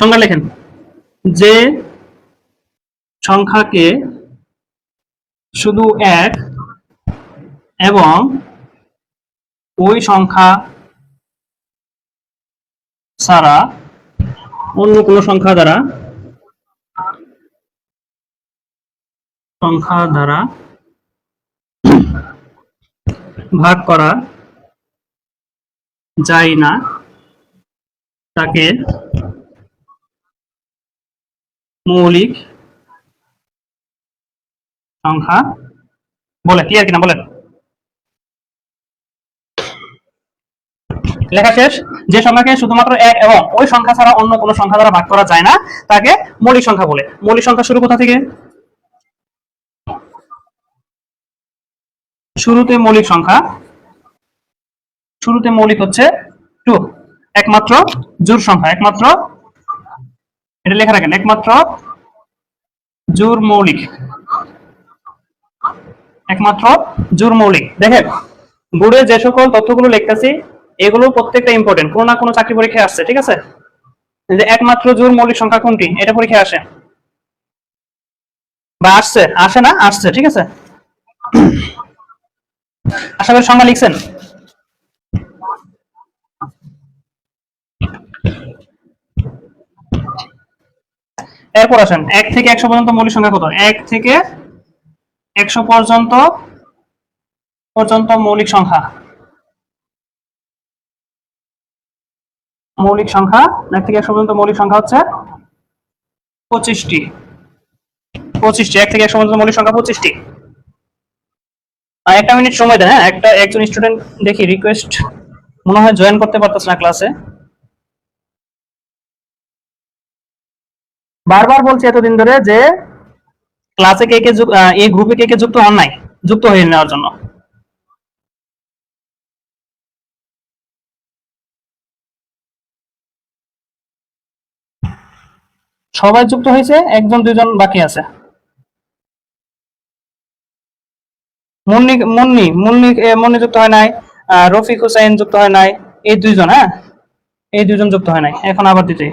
সংখ্যা লেখেন। যে সংখ্যাকে শুধু এক এবং ওই সংখ্যা ছাড়া অন্য কোনো সংখ্যা দ্বারা সংখ্যা দ্বারা ভাগ করা যায় না, তাকে মৌলিক সংখ্যা। বলে ক্লিয়ার কিনা বলেন? লেখা শেষ? যে সংখ্যাকে শুধুমাত্র এক এবং ওই সংখ্যা ছাড়া অন্য কোনো সংখ্যা দ্বারা ভাগ করা যায় না, তাকে মৌলিক সংখ্যা বলে। মৌলিক সংখ্যা শুরু কোথা থেকে? শুরুতে মৌলিক সংখ্যা, শুরুতে মৌলিক হচ্ছে টু, একমাত্র জোর সংখ্যা, একমাত্র এটা লেখা রাখেন, একমাত্র জোর মৌলিক। একমাত্র জোর মৌলিক। দেখেন, বোর্ডে যে সকল তথ্যগুলো লিখতেছি, এগুলো প্রত্যেকটা ইম্পর্টেন্ট কোনো না কোনো চাকরি পরীক্ষায় আসছে, ঠিক আছে? যে একমাত্র জোর মৌলিক সংখ্যা কোনটি, এটা পরীক্ষায় আসে। বা আসছে, আসে না, আসছে, ঠিক আছে? আশা করি সংখ্যা লিখছেন? এরপর আসেন, এক থেকে একশো পর্যন্ত মৌলিক সংখ্যা কত? এক থেকে একশো পর্যন্ত পর্যন্ত মৌলিক সংখ্যা। মৌলিক সংখ্যা, এক থেকে একশো পর্যন্ত মৌলিক সংখ্যা হচ্ছে পঁচিশটি। পঁচিশটি, এক থেকে একশো পর্যন্ত মৌলিক সংখ্যা পঁচিশটি। একটা মিনিট সময় দেন হ্যাঁ? একটা, একজন স্টুডেন্ট দেখি রিকোয়েস্ট মনে হয় জয়েন করতে পারতেছে না ক্লাসে বারবার বলছি এতদিন ধরে যে ক্লাসে কে কে এই গ্রুপে কে কে যুক্ত হন নাই, যুক্ত হয়ে নেওয়ার জন্য। সবাই যুক্ত হয়েছে, একজন, দুজন বাকি আছে। মুন্নি মুন্নি মুন্নি মুন্নি যুক্ত হয় নাই রফিক হুসাইন যুক্ত হয় নাই, এই দুইজন হ্যাঁ? এই দুইজন যুক্ত হয় নাই, এখন আবার দিতে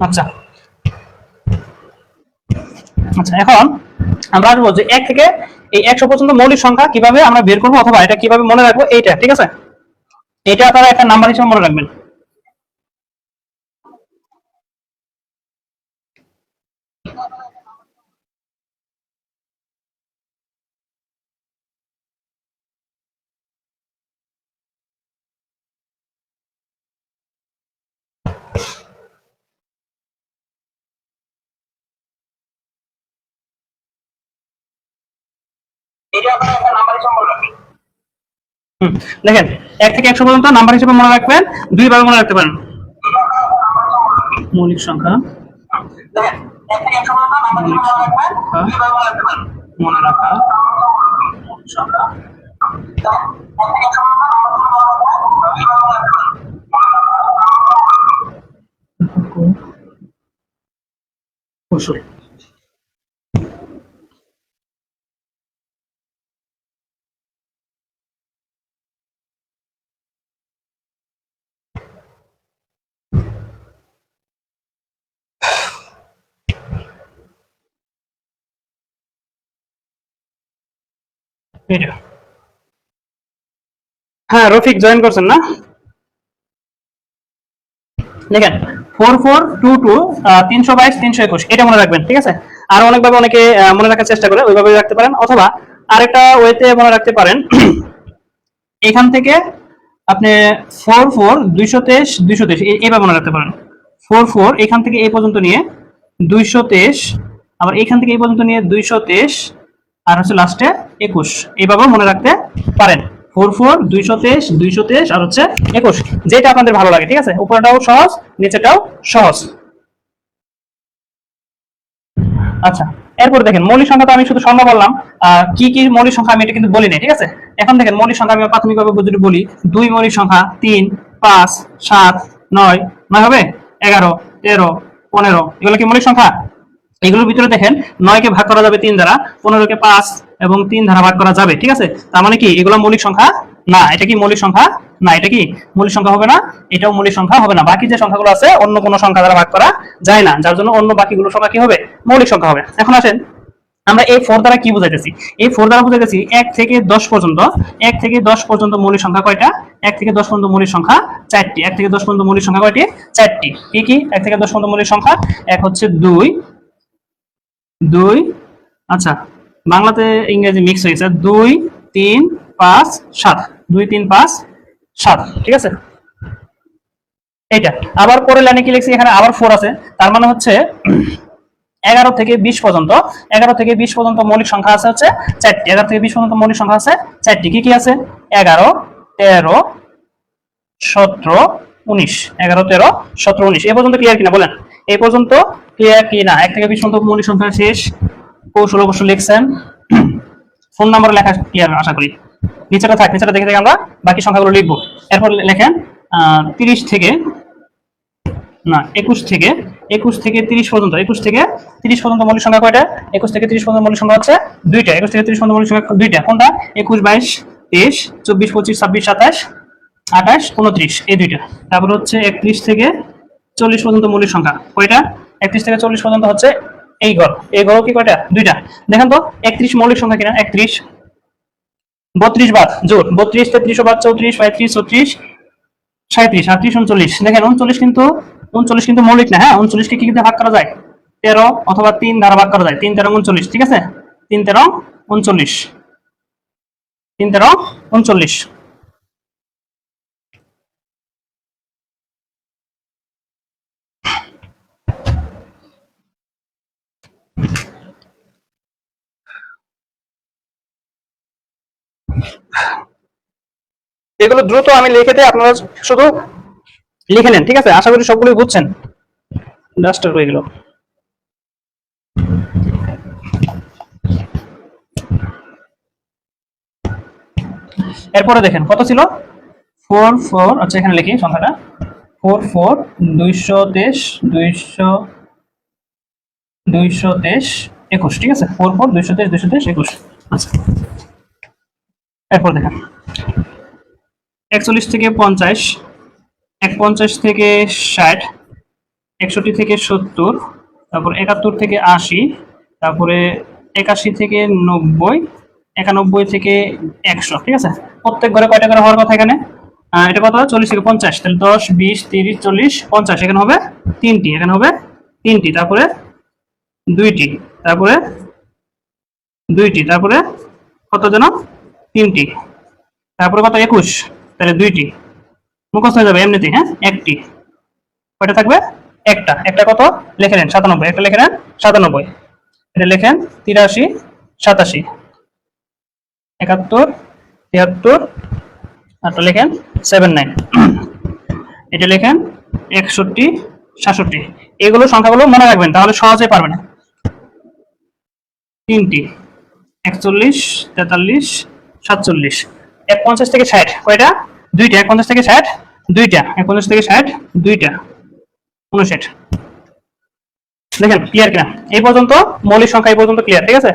আচ্ছা। আচ্ছা এখন আমরা আসব যে এক থেকে এই একশো পর্যন্ত মৌলিক সংখ্যা কীভাবে আমরা বের করব অথবা এটা কীভাবে মনে রাখব, এইটা, ঠিক আছে? এটা আপনারা একটা নাম্বার হিসেবে মনে রাখবেন। হুম, দেখেন এক থেকে একশো পর্যন্ত নাম্বার হিসেবে মনে রাখবেন দুই ভাবে মনে রাখতে পারেন। মৌলিক সংখ্যা। মৌলিক সংখ্যা। মনে রাখা। সংখ্যা। কৌশল। হ্যাঁ রফিক জয়েন করছেন না? দেখেন ফোর ফোর টু টু তিনশো বাইশ, তিনশো একুশ, এটা মনে রাখবেন, ঠিক আছে? আর অনেকভাবে অনেকে মনে রাখার চেষ্টা করে, ওইভাবে রাখতে পারেন, অথবা আরেকটা ওয়েতে মনে রাখতে পারেন, এখান থেকে আপনি ফোর ফোর দুইশো তেইশ দুইশো তেইশ এইভাবে মনে রাখতে পারেন ফোর ফোর এখান থেকে এই পর্যন্ত নিয়ে দুইশো তেইশ, আবার এখান থেকে এই পর্যন্ত নিয়ে দুইশো তেইশ আর হচ্ছে লাস্টে একুশ। এইভাবে মনে রাখতে পারেন। ফোর ফোর দুইশো তেইশ দুইশো তেইশ আর হচ্ছে একুশ। যেটা আপনাদের ভালো লাগে, ঠিক আছে? উপরটাও সহজ নিচেটাও সহজ। আচ্ছা এরপর দেখেন, মৌলিক সংখ্যা তো আমি শুধু সংখ্যা বললাম। কি কি মৌলিক সংখ্যা আমি এটা কিন্তু বলি নাই ঠিক আছে? এখন দেখেন, মৌলিক সংখ্যা আমি প্রাথমিকভাবে যদি বলি, দুই মৌলিক সংখ্যা, তিন, পাঁচ, সাত, নয় নয় হবে? এগারো, তেরো, পনেরো। এগুলো কি মৌলিক সংখ্যা? এগুলোর ভিতরে দেখেন নয়কে ভাগ করা যাবে তিন দ্বারা, পনেরোকে পাঁচ এবং তিন দ্বারা ভাগ করা যাবে, ঠিক আছে? তার মানে কি? এগুলো মৌলিক সংখ্যা না, এটা কি মৌলিক সংখ্যা? না, এটা কি মৌলিক সংখ্যা হবে না? এটাও মৌলিক সংখ্যা হবে না। বাকি যে সংখ্যাগুলো আছে, অন্য কোনো সংখ্যা দ্বারা ভাগ করা যায় না, যার জন্য অন্য বাকিগুলো সংখ্যা কি হবে? মৌলিক সংখ্যা হবে। এখন আসেন, আমরা এই ফোর দ্বারা কি বুঝাইতেছি? এই ফোর দ্বারা বুঝাইতেছি এক থেকে দশ পর্যন্ত, এক থেকে দশ পর্যন্ত মৌলিক সংখ্যা কয়টা? এক থেকে দশ পর্যন্ত মৌলিক সংখ্যা চারটি। এক থেকে দশ পর্যন্ত মৌলিক সংখ্যা কয়টি? চারটি। কি কি? এক থেকে দশ পর্যন্ত মৌলিক সংখ্যা, এক হচ্ছে দুই দুই আচ্ছা বাংলাতে ইংরেজি মিক্স হয়েছে দুই, তিন, পাঁচ, সাত। দুই, তিন, পাঁচ, সাত, ঠিক আছে? এইটা। আবার পরে লাইনে কি লিখছি? এখানে আবার ফোর আছে। তার মানে হচ্ছে এগারো থেকে বিশ পর্যন্ত। এগারো থেকে বিশ পর্যন্ত মৌলিক সংখ্যা আছে হচ্ছে চারটি। এগারো থেকে বিশ পর্যন্ত মৌলিক সংখ্যা আছে চারটি। কি কি আছে? এগারো, তেরো, সতেরো, উনিশ। এগারো, তেরো, সতেরো, উনিশ। এই পর্যন্ত ক্লিয়ার কিনা বলেন? এই পর্যন্ত ক্লিয়ার কি না? এক থেকে বিশ পর্যন্ত মৌলিক সংখ্যা শেষ। কৌশল অবশ্য লিখছেন। ফোন নাম্বার লেখা ক্লিয়ার আশা করি। নিচেটা থাক, নিচেটা দেখে দেখে আমরা। বাকি সংখ্যাগুলো লিখব। এরপর লেখেন তিরিশ থেকে, না, একুশ থেকে একুশ থেকে তিরিশ পর্যন্ত, একুশ থেকে তিরিশ পর্যন্ত মৌলিক সংখ্যা কয়টা? একুশ থেকে তিরিশ পর্যন্ত মৌলিক সংখ্যা হচ্ছে দুইটা। একুশ থেকে তিরিশ পর্যন্ত মৌলিক সংখ্যা দুইটা। কোনটা? একুশ, বাইশ, তেইশ, চব্বিশ, পঁচিশ, ছাব্বিশ, সাতাশ, আঠাশ, উনত্রিশ। এই দুইটা। তারপর হচ্ছে একত্রিশ থেকে চল্লিশ পর্যন্ত মৌলিক সংখ্যা। কয়টা? একত্রিশ থেকে চল্লিশ পর্যন্ত হচ্ছে এই ঘর। এই ঘর কি কয়টা? দুইটা। দেখেন তো, একত্রিশ মৌলিক সংখ্যা কিনা? একত্রিশ। বত্রিশ বাদ, জোর। বত্রিশ, তেত্রিশ বাদ, চৌত্রিশ, পঁয়ত্রিশ, ছত্রিশ সাঁত্রিশ আটত্রিশ, উনচল্লিশ। দেখেন, উনচল্লিশ কিন্তু উনচল্লিশ কিন্তু মৌলিক না হ্যাঁ? উনচল্লিশকে কি ভাগ করা যায়? তেরো অথবা তিন দ্বারা ভাগ করা যায়। তিন, তেরো, উনচল্লিশ, ঠিক আছে? তিন, তেরো, উনচল্লিশ। তিন, তেরো, উনচল্লিশ। এগুলো দ্রুত আমি লিখে দিই, আপনারা শুধু লিখে নেন, ঠিক আছে? আশা করি সবগুলোই বুঝছেন। ডাস্টার এরপরে দেখেন, কত ছিল? ফোর ফোর আচ্ছা এখানে লিখি সংখ্যাটা। ফোর ফোর দুইশো তেইশ, দুইশো দুইশো তেইশ, একুশ, ঠিক আছে? ফোর ফোর দুইশো তেইশ দুইশো তেইশ, একুশ। আচ্ছা। এরপর দেখেন একচল্লিশ থেকে পঞ্চাশ এক পঞ্চাশ থেকে ষাট, একষট্টি থেকে সত্তর, তারপর একাত্তর থেকে আশি, তারপরে একাশি থেকে নব্বই, একানব্বই থেকে একশো, ঠিক আছে? প্রত্যেক ঘরে কয়টা করে হওয়ার কথা এখানে? এটা কত? চল্লিশ থেকে পঞ্চাশ। তাহলে দশ, বিশ, তিরিশ, চল্লিশ, পঞ্চাশ। এখানে হবে তিনটি, এখানে হবে তিনটি, তারপরে দুইটি তারপরে দুইটি, তারপরে কত যেন? তিনটি। তারপরে কত? একুশ। তাহলে দুইটি। মুখস্থ হয়ে যাবে এমনিতেই হ্যাঁ? একটি। কয়টা থাকবে? একটা। একটা কত? লিখে নেন, সাতানব্বই। একটা লিখে নেন, সাতানব্বই। এটা লেখেন, তিরাশি, সাতাশি। একাত্তর, তিয়াত্তর আরটা লেখেন, সেভেন নাইন। এটা লেখেন, একষট্টি, সাতষট্টি। এগুলো সংখ্যাগুলো মনে রাখবেন, তাহলে সহজে পারবেন। তিনটি। একচল্লিশ, তেতাল্লিশ সাতচল্লিশ। এক পঞ্চাশ থেকে ষাট, কয়টা? দুইটা এক পঞ্চাশ থেকে ষাট, দুইটা এক পঞ্চাশ থেকে ষাট, দুইটা, উনষাট। দেখেন ক্লিয়ার কিনা? এই পর্যন্ত, মৌলিক সংখ্যা এই পর্যন্ত ক্লিয়ার ঠিক আছে?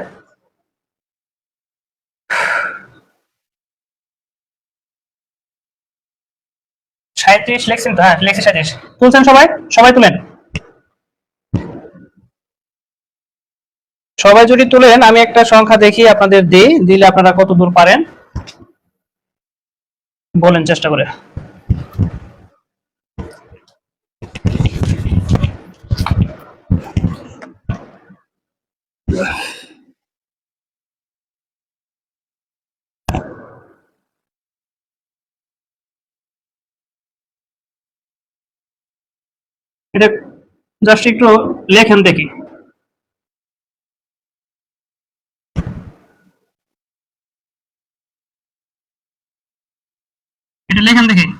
সাঁত্রিশ লেখছেন তো? হ্যাঁ লেখছে সাঁত্রিশ তুলছেন সবাই? সবাই তুলেন। সবাই যদি তুলেন, আমি একটা সংখ্যা দেখি আপনাদের দিই, দিলে আপনারা কত দূর পারেন? বলেন চেষ্টা করে। এটা জাস্ট একটু লেখেন দেখি। এটা লেখেন দেখি